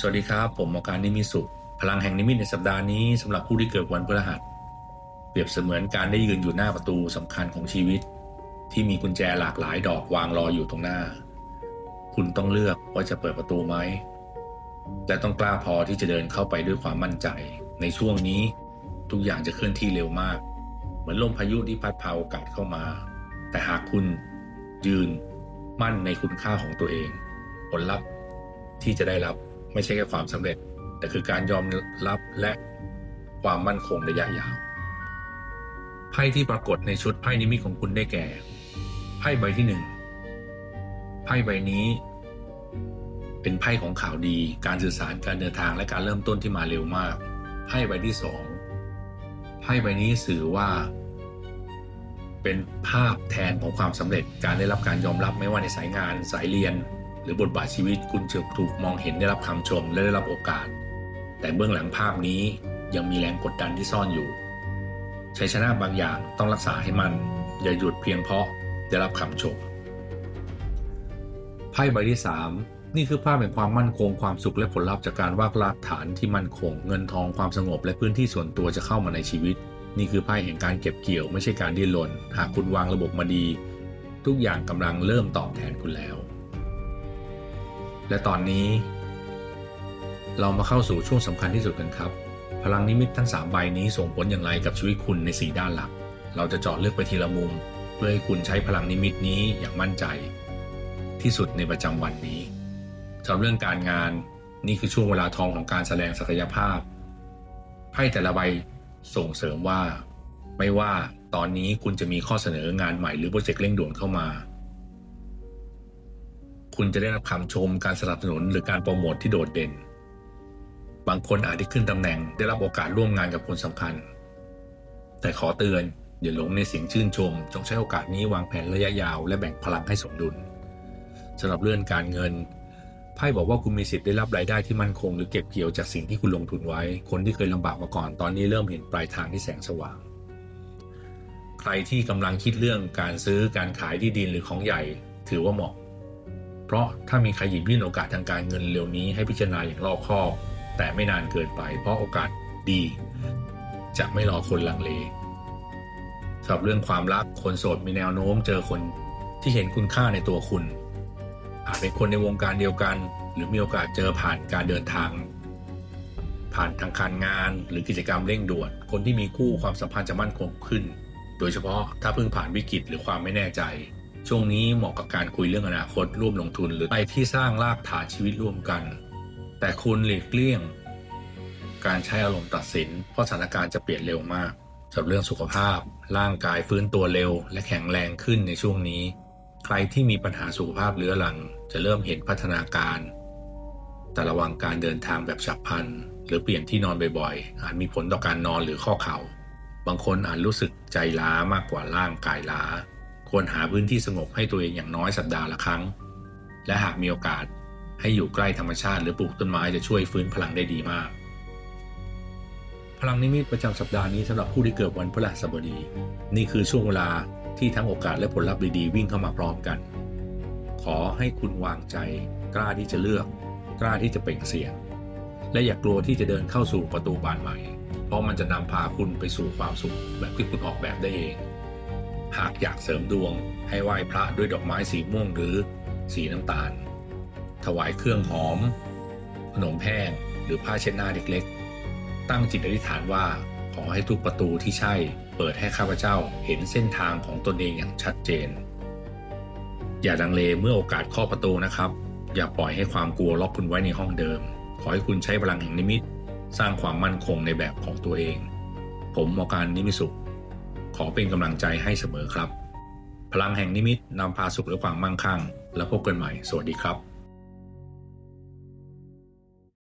สวัสดีครับ ผมหมอการนิมิสุข พลังแห่งนิมิตในสัปดาห์นี้สำหรับผู้ที่เกิดวันพฤหัส เปรียบเสมือนการได้ยืนอยู่หน้าประตูสำคัญของชีวิต ที่มีกุญแจหลากหลายดอกวางรออยู่ตรงหน้า คุณต้องเลือกว่าจะเปิดประตูไหมและต้องกล้าพอที่จะเดินเข้าไปด้วยความมั่นใจ ในช่วงนี้ทุกอย่างจะเคลื่อนที่เร็วมาก เหมือนลมพายุที่พัดพาโอกาสเข้ามา แต่หากคุณยืนมั่นในคุณค่าของตัวเอง ผลลัพธ์ที่จะได้รับ ไม่ใช่แค่ความสำเร็จ แต่คือการยอมรับและความมั่นคงระยะยาวไพ่ที่ปรากฏในชุดไพ่นิมิตของคุณได้แก่ไพ่ใบที่หนึ่งไพ่ใบนี้ เป็นไพ่ของข่าวดี การสื่อสารการเดินทางและการเริ่มต้นที่มาเร็วมากไพ่ใบที่สองไพ่ใบนี้สื่อว่า เป็นภาพแทนของความสำเร็จการได้รับการยอมรับไม่ว่าในสายงานสายเรียน รือบทบาทชีวิตคุณจะถูกมองเห็นได้รับคำชมและได้รับโอกาส แต่เบื้องหลังภาพนี้ยังมีแรงกดดันที่ซ่อนอยู่ชัยชนะบางอย่างต้องรักษาให้มัน อย่าหยุดเพียงเพราะได้รับคำชมไพ่ใบที่สามนี่คือภาพแห่งความมั่นคงความสุขและผลลัพธ์จากการวากรากฐานที่มั่นคง เงินทองความสงบและพื้นที่ส่วนตัวจะเข้ามาในชีวิต นี่คือไพ่แห่งการเก็บเกี่ยวไม่ใช่การดิ้นรนหากคุณวางระบบมาดี ทุกอย่างกำลังเริ่มตอบแทนคุณแล้ว และตอนนี้ เรามาเข้าสู่ช่วงสำคัญที่สุดกันครับ พลังนิมิตทั้ง 3 ใบนี้ส่งผลอย่างไรกับชีวิตคุณใน 4 ด้านหลัก เราจะเจาะเลือกไปทีละมุม เพื่อให้คุณใช้พลังนิมิตนี้อย่างมั่นใจ ที่สุดในประจำวันนี้สำหรับเรื่องการงาน นี่คือช่วงเวลาทองของการแสดงศักยภาพไพ่แต่ละใบส่งเสริมว่า ไม่ว่าตอนนี้คุณจะมีข้อเสนองานใหม่หรือโปรเจกต์เร่งด่วนเข้ามา คุณจะได้รับคำชมการสนับสนุนหรือการโปรโมทที่โดดเด่น บางคนอาจได้ขึ้นตำแหน่งได้รับโอกาสร่วมงานกับคนสำคัญ แต่ขอเตือนอย่าหลงในเสียงชื่นชม จงใช้โอกาสนี้วางแผนระยะยาว และแบ่งพลังให้สมดุลสำหรับเรื่องการเงินไพ่บอกว่าคุณมีสิทธิ์ได้รับรายได้ที่มั่นคง หรือเก็บเกี่ยวจากสิ่งที่คุณลงทุนไว้ คนที่เคยลำบากมาก่อนตอนนี้เริ่มเห็นปลายทางที่แสงสว่าง ใครที่กำลังคิดเรื่องการซื้อการขายที่ดินหรือของใหญ่ ถือว่าเหมาะ เพราะถ้ามีใครหยิบยื่นโอกาสทางการเงินเร็วนี้ให้พิจารณาอย่างรอบคอบ แต่ไม่นานเกินไป เพราะโอกาสดี จะไม่รอคนลังเลสำหรับเรื่องความรักคนโสดมีแนวโน้มเจอคนที่เห็นคุณค่าในตัวคุณ อาจเป็นคนในวงการเดียวกัน หรือมีโอกาสเจอผ่านการเดินทาง ผ่านทางการงานหรือกิจกรรมเร่งด่วน คนที่มีคู่ความสัมพันธ์จะมั่นคงขึ้น โดยเฉพาะถ้าเพิ่งผ่านวิกฤตหรือความไม่แน่ใจ ช่วงนี้เหมาะกับการคุยเรื่องอนาคตร่วมลงทุนหรือไปที่สร้างรากฐานชีวิตร่วมกัน แต่คุณหลีกเลี่ยง การใช้อารมณ์ตัดสิน เพราะสถานการณ์จะเปลี่ยนเร็วมากสำหรับเรื่องสุขภาพ ร่างกายฟื้นตัวเร็ว และแข็งแรงขึ้นในช่วงนี้ ใครที่มีปัญหาสุขภาพเรื้อรัง จะเริ่มเห็นพัฒนาการ แต่ระวังการเดินทางแบบฉับพลันหรือเปลี่ยนที่นอนบ่อยๆ อาจมีผลต่อการนอนหรือข้อเขา่า บางคนอาจรู้สึกใจล้ามากกว่าร่างกายล้า ควรหาพื้นที่สงบให้ตัวเองอย่างน้อยสัปดาห์ละครั้ง และหากมีโอกาสให้อยู่ใกล้ธรรมชาติหรือปลูกต้นไม้จะช่วยฟื้นพลังได้ดีมาก พลังนิมิตประจำสัปดาห์นี้สำหรับผู้ที่เกิดวันพฤหัสบดี นี่คือช่วงเวลาที่ทั้งโอกาสและผลลัพธ์ดีๆวิ่งเข้ามาพร้อมกัน ขอให้คุณวางใจ กล้าที่จะเลือก กล้าที่จะเปล่งเสียง และอย่ากลัวที่จะเดินเข้าสู่ประตูบานใหม่ เพราะมันจะนำพาคุณไปสู่ความสุขแบบที่คุณออกแบบได้เอง หากอยากเสริมดวงให้ไหว้พระด้วยดอกไม้สีม่วงหรือสีน้ำตาล ถวายเครื่องหอม ขนมแห้งหรือผ้าเช็ดหน้าเล็กๆ ตั้งจิตอธิษฐานว่าขอให้ทุกประตูที่ใช่ เปิดให้ข้าพเจ้าเห็นเส้นทางของตนเองอย่างชัดเจน อย่าดังเลเมื่อโอกาสข้อประตูนะครับ อย่าปล่อยให้ความกลัวล็อกคุณไว้ในห้องเดิม ขอให้คุณใช้พลังแห่งนิมิต สร้างความมั่นคงในแบบของตัวเอง ผมหมอการนิมิสุข ขอเป็นกำลังใจให้เสมอครับ พลังแห่งนิมิตนำพาสุขและความมั่งคั่ง แล้วพบกันใหม่ สวัสดีครับ